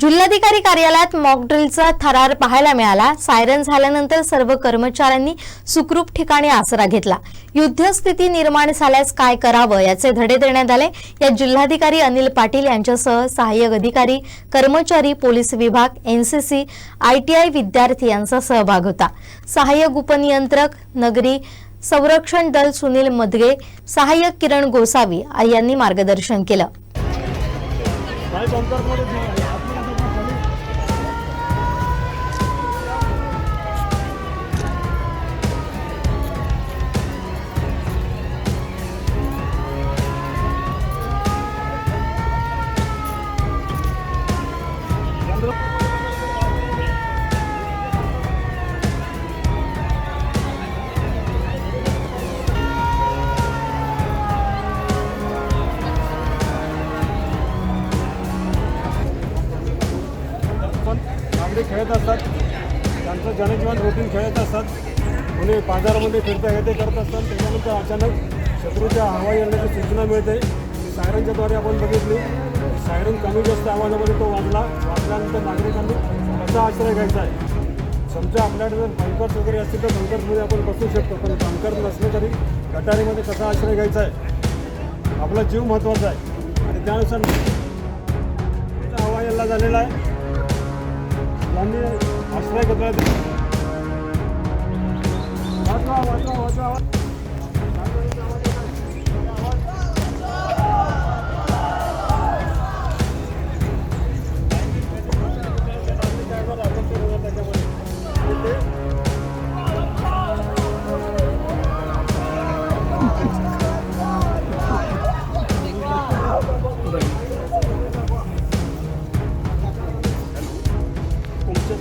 जिल्हाधिकारी कार्यालयात मॉकड्रिलचा थरार पाहायला मिळाला. सायरन झाल्यानंतर सर्व कर्मचाऱ्यांनी सुखरूप ठिकाणी आसरा घेतला. युद्धस्थिती निर्माण झाल्यास काय करावं याचे धडे देण्यात आले. या जिल्हाधिकारी अनिल पाटील यांच्यासह सहाय्यक अधिकारी कर्मचारी पोलीस विभाग एनसीसी आयटीआय विद्यार्थी यांचा सहभाग होता. सहाय्यक उपनियंत्रक नगरी संरक्षण दल सुनील मदगे सहाय्यक किरण गोसावी यांनी मार्गदर्शन केलं. खेळत असतात. त्यांचं जनजीवन रुटीन खेळत असतात. कोणी बाजारामध्ये फिरता हे ते करत असतात. त्याच्यानंतर अचानक शत्रूच्या हवाई हल्ल्याची सूचना मिळते. ती सायरनच्याद्वारे आपण बघितली. सायरन कमी जास्त आवाजामध्ये तो वाजला. वाजल्यानंतर नागरिकांनी कसा आश्रय घ्यायचा आहे? समजा आपल्याकडे जर बंकर्स वगैरे असतील तर बंकर्समध्ये आपण बसू शकतो. पण बंकर नसले तरी गटारीमध्ये कसा आश्रय घ्यायचा आहे? आपला जीव महत्त्वाचा आहे. आणि त्यानुसार हवाई हल्ला झालेला आहे. यांनी आश्रय घेतला वाचवा वाचवा वाचवा तुमचे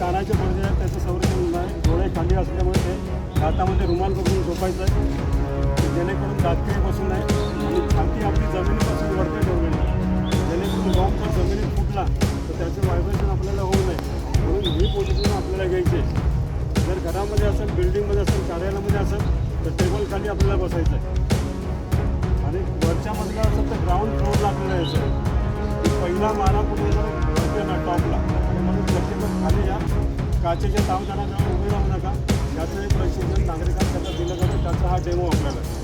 कानाचे पडदे आहेत त्याचं संरक्षण आहे. डोळे खाली असल्यामुळे ते हातामध्ये रुमाल बघून झोपायचं आहे. जेणेकरून दातकिळी बसून नये आणि छाती आपली जमिनीपासून वरती ठेवलेली आहे. जेणेकरून बॉम्ब जर जमिनीत फुटला तर त्याचं व्हायब्रेशन आपल्याला होऊ नये. म्हणून ही पोझिशन आपल्याला घ्यायची आहे. जर घरामध्ये असेल बिल्डिंगमध्ये असेल कार्यालयामध्ये असेल तर टेबल खाली आपल्याला बसायचं आहे. आणि वरच्या मजला असेल तर ग्राउंड फ्लोअरला आपल्याला यायचं आहे. पहिला मारा कुठे काचेच्या तावदानाजवळ उभे राहू नका. याचं एक प्रशिक्षण नागरिकांकरता दिलं जातं. त्याचा हा डेमो आपल्याला.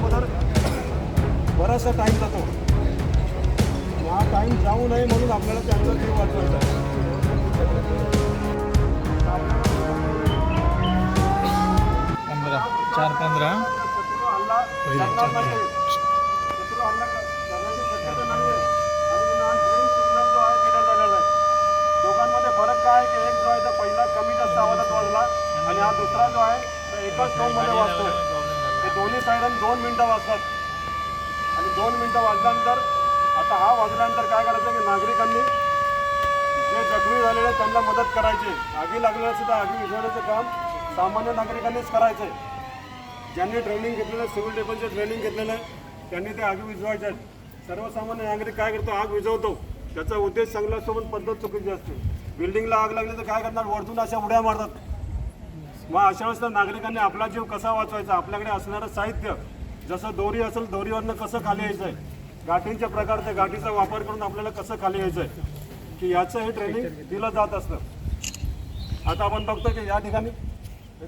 अगोदर बराचसा टाईम जातो. हा टाईम जाऊ नये म्हणून आपल्याला त्यांचा जीव वाचवायचा आहे. पंधरा चार पंधरा. हा. दोघांमध्ये फरक काय आहे की एक जो आहे तो पहिला कमी जास्त आवाजात वाजला आणि हा दुसरा जो आहे तो एकाच टोनमध्ये वाजतोय. हे दोन्ही सायरन दोन मिनटं वाजतात. आणि दोन मिनटं वाजल्यानंतर आता हा वाजल्यानंतर काय करायचं की नागरिकांनी जे जखमी झालेले त्यांना मदत करायची आगी लागलेल्या सुद्धा आगी विझवण्याचं काम सामान्य नागरिकांनीच करायचं आहे. ज्यांनी ट्रेनिंग घेतलेलं आहे सिव्हिल डिफेन्सचे ट्रेनिंग घेतलेलं आहे त्यांनी ते आगी विझवायचे आहेत सर्वसामान्य नागरिक काय करतो? आग विझवतो त्याचा उद्देश चांगला असतो पण पद्धत चुकीची असते. बिल्डिंगला आग लागली तर काय करणार? वरतून अशा उड्या मारतात. मग अशा वेळेस नागरिकांनी आपला जीव कसा वाचवायचा? आपल्याकडे असणारं साहित्य जसं दोरी असेल दोरीवरनं कसं खाली यायचं आहे गाठींचे प्रकार त्या गाठीचा वापर करून आपल्याला कसं खाली यायचं आहे की याचं हे ट्रेनिंग दिलं जात असतं. आता आपण बघतो की या ठिकाणी हे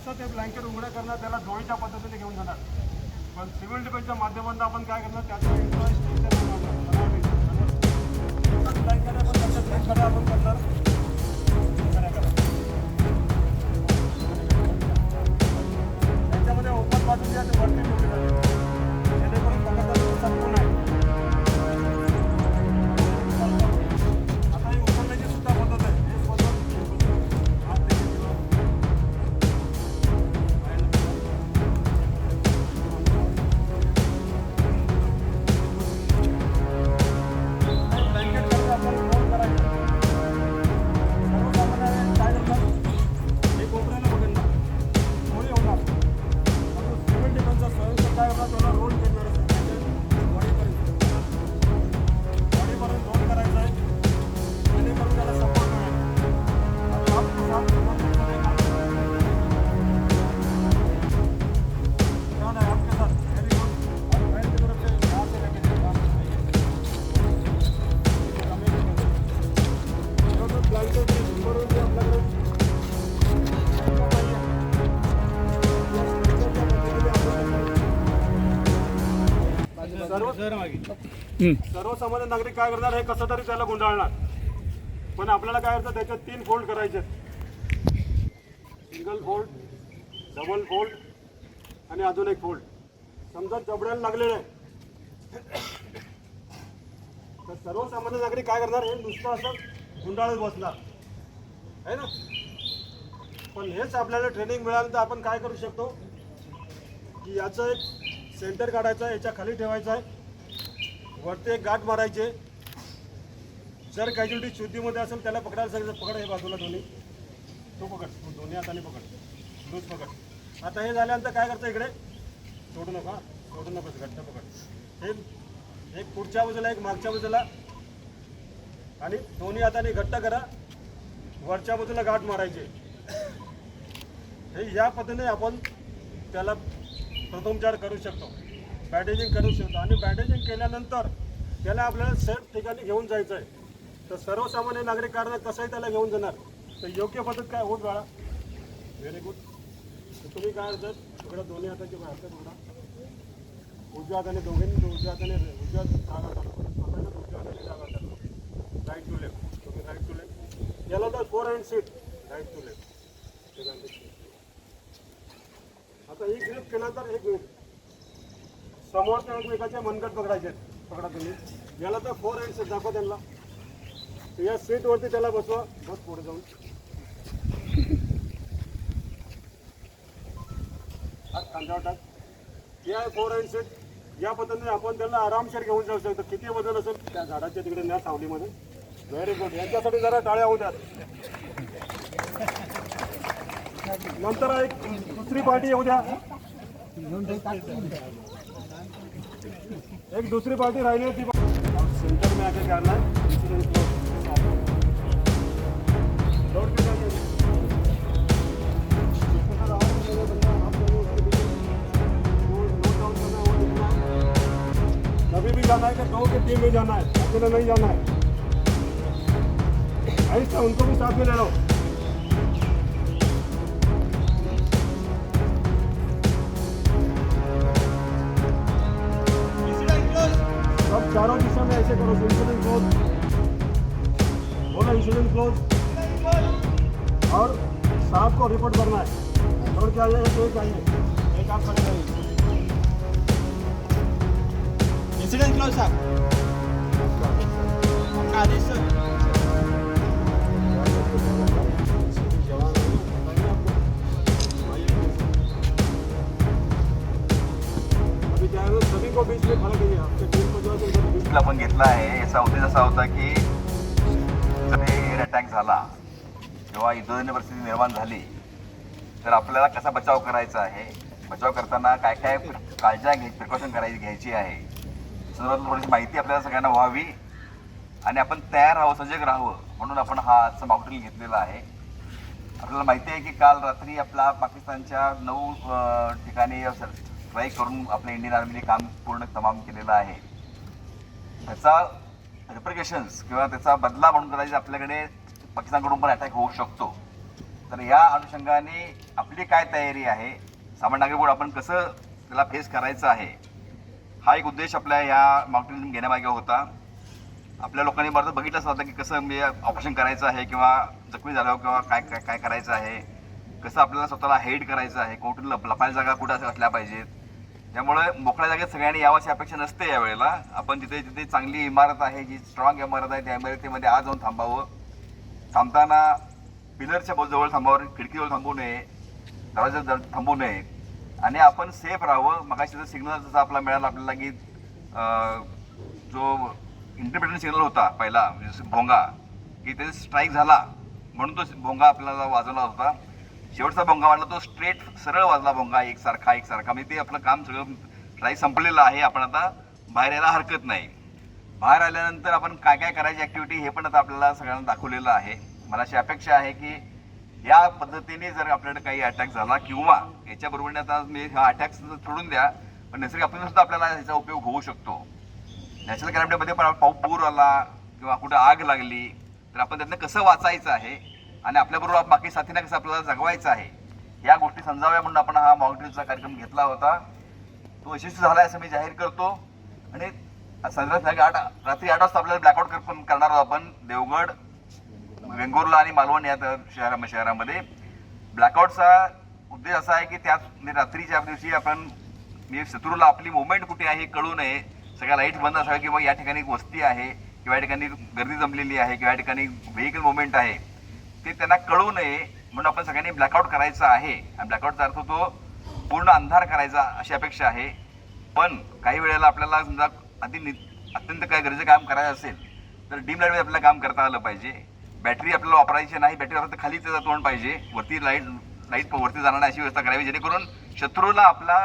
कसं ते ब्लँकेट उघडं करणार त्याला धोळीच्या पद्धतीने घेऊन जाणार. पण सिव्हिल डिफेन्सच्या माध्यमातून आपण काय करणार त्याचा इंटरेस्ट आपण करणार त्याच्यामध्ये ओपन बाजूच्या वरती सर्वसामान्य नागरिक काय करणार हे कसं तरी त्याला गुंडाळणार. पण आपल्याला काय करायचं त्याच्यात तीन फोल्ड करायचे. सिंगल फोल्ड डबल फोल्ड आणि अजून एक फोल्ड समजा जबड्याला लागलेलं आहे. तर सर्वसामान्य नागरिक काय करणार हे नुसतं असं गुंडाळत बसणार. आहे ना? पण हेच आपल्याला ट्रेनिंग मिळालं तर आपण काय करू शकतो? की याचं एक सेंटर काढायचं आहे याच्या खाली ठेवायचं आहे. वरती एक गाठ मारायचे जर कॅज्युलिटी शुद्धीमध्ये असेल त्याला पकडायला सांगितलं पकड हे बाजूला दोन्ही. तो पकड. तो दोन्ही हाताने पकड. लूज पकड. आता हे झाल्यानंतर काय करतं इकडे? सोडू नका. सोडू नकोस घट्ट पकड. हे एक पुढच्या बाजूला एक मागच्या बाजूला. आणि दोन्ही हाताने घट्ट करा. वरच्या बाजूला गाठ मारायचे हे या पद्धतीने आपण त्याला प्रथमचार करू शकतो. बँडेजिंग करू शकतो. आणि बँडेजिंग केल्यानंतर त्याला आपल्याला सेफ ठिकाणी घेऊन जायचं आहे तर सर्वसामान्य नागरिकांना कसंही त्याला घेऊन जाणार. तर योग्य पद्धत काय होत बाळा? व्हेरी गुड तुम्ही काय अर्थ इकडं दोन्ही हाताचे हात थोडा उजव्या हाताने दोघांनी उजव्या हाताने उजव्या जागा करा. उजव्या हाताने जागा राईट टू लेफ्ट तुम्ही राईट टू लेफ्ट याला तर forehand seat right to left आता एक ग्रीप केला तर एक ग्रीप समोरच्या एकमेकाचे मनगट पकडायचे. पकडा तुम्ही. याला तर फोर हँड सीट दाखवा त्यांना. या सीटवरती त्याला बसवा. बस पुढे जाऊन. हात टाक. या आहे फोर हँड सेट या पद्धतीने आपण त्यांना आरामशीर घेऊन जाऊ शकतो. किती वजन असेल त्या झाडाच्या तिकडे न्या सावलीमध्ये. व्हेरी गुड यांच्यासाठी जरा टाळ्या होऊ द्या. नंतर एक दुसरी पार्टी येऊ द्या एक दुसरी पार्टी राहिली होती सेंटर में आके करना है. इंसिडेंट लोड के जाके जिसके साथ आवाज निकलेगा बंदा, आप लोगों को उसके पीछे वो note down करना है, वो लिखना है। कभी भी जाना है कि दो के टीम में जाना है? अकेला नहीं जाना है। ऐसा उनको भी साथ में ले लो। चारों दिशा में ऐसे करो इंसुलिन क्लोज बोलो इंसुलिन क्लोज और सांप को रिपोर्ट करना है। और क्या आइए एक आइए एक आप खड़े रहिए इन्सिडेंट क्लोज साहब आपका आदेश सर हैं। अभी है सभी को बीच में खड़ा करिए आपके टीम को जो है तो आपण घेतला आहे. याचा उद्देश असा होता की एअर अटॅक झाला किंवा युद्धजन्य परिस्थिती निर्माण झाली तर आपल्याला कसा बचाव करायचा आहे? बचाव करताना काय काय काळजी घ्यायची प्रिकॉशन करायची घ्यायची आहे? संदर्भात थोडीशी माहिती आपल्याला सगळ्यांना व्हावी. आणि आपण तयार राहावं सजग राहावं म्हणून आपण हा आजचा मॉकड्रिल घेतलेला आहे. आपल्याला माहिती आहे की काल रात्री आपला पाकिस्तानच्या नऊ ठिकाणी स्ट्राईक करून आपल्या इंडियन आर्मीने काम पूर्ण तमाम केलेलं आहे. त्याचा रिप्रिकेशन्स किंवा त्याचा बदला म्हणून कदाचित आपल्याकडे पाकिस्तानकडून पण अटॅक होऊ शकतो. तर या अनुषंगाने आपली काय तयारी आहे? सामान्य नागरिक आपण कसं त्याला फेस करायचं आहे? हा एक उद्देश आपल्या या माउंटेन घेण्यामागे होता. आपल्या लोकांनी बरं बघितलंच होतं की कसं म्हणजे ऑपरेशन करायचं आहे किंवा जखमी झाल्यावर किंवा काय काय काय करायचं आहे? कसं आपल्याला स्वतःला हेड करायचं आहे? कोठून लप जागा कुठं असल्या पाहिजेत? त्यामुळे मोकळ्या जागेत सगळ्यांनी यावाची अपेक्षा नसते यावेळेला आपण जिथे जिथे चांगली इमारत आहे जी स्ट्रॉंग इमारत आहे त्या इमारतीमध्ये आज जाऊन थांबावं. थांबताना पिलरच्या जवळ थांबावं खिडकीजवळ थांबू नये दरवाजा जवळ थांबू नये. आणि आपण सेफ राहावं. मगाशी सिग्नल जसा आपला मिळाला आपल्याला की जो इंडिपेंडंट सिग्नल होता पहिला म्हणजे भोंगा की त्याचा स्ट्राईक झाला म्हणून तो भोंगा आपल्याला वाजवला होता. शेवटचा भोंगा वाजला तो स्ट्रेट सरळ वाजला भोंगा एकसारखा एकसारखा. म्हणजे ते आपलं काम सगळं ट्राई संपलेलं आहे. आपण आता बाहेर यायला हरकत नाही. बाहेर आल्यानंतर आपण काय काय करायची ॲक्टिव्हिटी हे पण आता आपल्याला सगळ्यांना दाखवलेलं आहे. मला अशी अपेक्षा आहे की या पद्धतीने जर आपल्याकडे काही अटॅक झाला किंवा याच्या बरोबरीने आता मी हा अटॅक सोडून द्या पण नैसर्गिक आपल्याला सुद्धा आपल्याला याचा उपयोग होऊ शकतो. नॅचरल कॅलेमिटीमध्ये पण पाऊ पूर आला किंवा कुठं आग लागली तर आपण त्यातनं कसं वाचायचं आहे? आणि आपल्याबरोबर बाकी साथींना कसं आपल्याला जगवायचं आहे? या गोष्टी समजाव्या म्हणून आपण हा मॉकड्रिलचा कार्यक्रम घेतला होता. तो यशस्वी झाला असं मी जाहीर करतो. आणि संध्याकाळी आठ रात्री आठ वाजता आपल्याला ब्लॅकआउट करणार आहोत आपण. देवगड वेंगुर्ला आणि मालवण या शहरा शहरामध्ये. ब्लॅकआउटचा उद्देश असा आहे की त्या म्हणजे रात्रीच्या दिवशी आपण म्हणजे शत्रूला आपली मुवमेंट कुठे आहे हे कळू नये. सगळ्या लाइट बंद असाव्या किंवा या ठिकाणी एक वस्ती आहे किंवा या ठिकाणी गर्दी जमलेली आहे किंवा या ठिकाणी व्हेकल मुवमेंट आहे. ते त्यांना कळू नये म्हणून आपण सगळ्यांनी ब्लॅकआउट करायचा आहे. आणि ब्लॅकआउटचा अर्थ तो पूर्ण अंधार करायचा अशी अपेक्षा आहे. पण काही वेळेला आपल्याला समजा अति नि- अत्यंत काय गरजेचं काम करायचं असेल तर डीम लाईटमध्ये आपल्याला काम करता आलं पाहिजे. बॅटरी आपल्याला वापरायची नाही बॅटरी वापरता खाली त्याचं तोंड पाहिजे. वरती लाइट लाइट वरती जाणार नाही अशी व्यवस्था करावी जेणेकरून शत्रूला आपला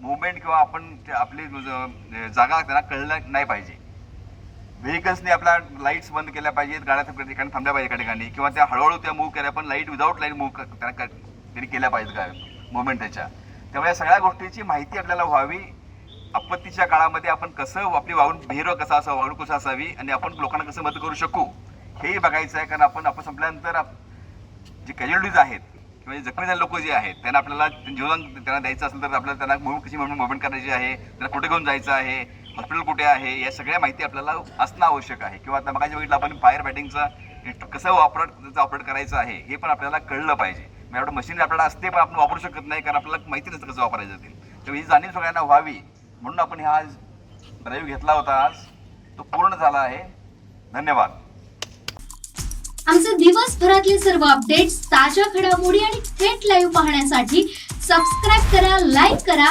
मुवमेंट किंवा आपण ते आपली ज- जागा त्यांना कळलं नाही पाहिजे. व्हेकल्सने आपल्या लाईट्स बंद केल्या पाहिजेत गाड्या ठिकाणी थांबल्या पाहिजे एका ठिकाणी. किंवा त्या हळूहळू त्या मूव्ह केल्या पण लाइट विदाऊट लाइट मूव्ह त्यांना त्यांनी केल्या पाहिजेत काय मुवमेंट त्याच्या. त्यामुळे या सगळ्या गोष्टीची माहिती आपल्याला व्हावी. आपत्तीच्या काळामध्ये आपण कसं आपली वाहून बिहेवियर कसा असावं वागणूक कसं असावी आणि आपण लोकांना कसं मदत करू शकू हेही बघायचं आहे. कारण आपण आपण संपल्यानंतर जे कॅज्युअलिटीज आहेत किंवा जे जखमी झाले लोक जे आहेत त्यांना आपल्याला जीवन त्यांना द्यायचं असेल तर आपल्याला त्यांना मूव कशी मुवमेंट करायची आहे त्यांना कुठे घेऊन जायचं आहे हॉस्पिटल कुठे आहे या सगळ्या माहिती आपल्याला असणं आवश्यक आहे. किंवा आता बघायचं बघितलं आपण फायर बॅटिंगचा कसं ऑपरेट त्याचं ऑपरेट करायचं आहे हे पण आपल्याला कळलं पाहिजे. म्हणजे एवढं मशीन आपल्याला असते पण आपण वापरू शकत नाही कारण आपल्याला माहिती नसतं कसं वापरायचं ते. तर ही जाणीव सगळ्यांना व्हावी. म्हणून आपण हा आज ड्राईव्ह घेतला होता आज. तो पूर्ण झाला आहे. धन्यवाद. आमचे दिवसभरातले सर्व अपडेट्स ताज्या घडामोडी आणि थेट लाईव्ह पाहण्यासाठी सबस्क्राईब करा लाईक करा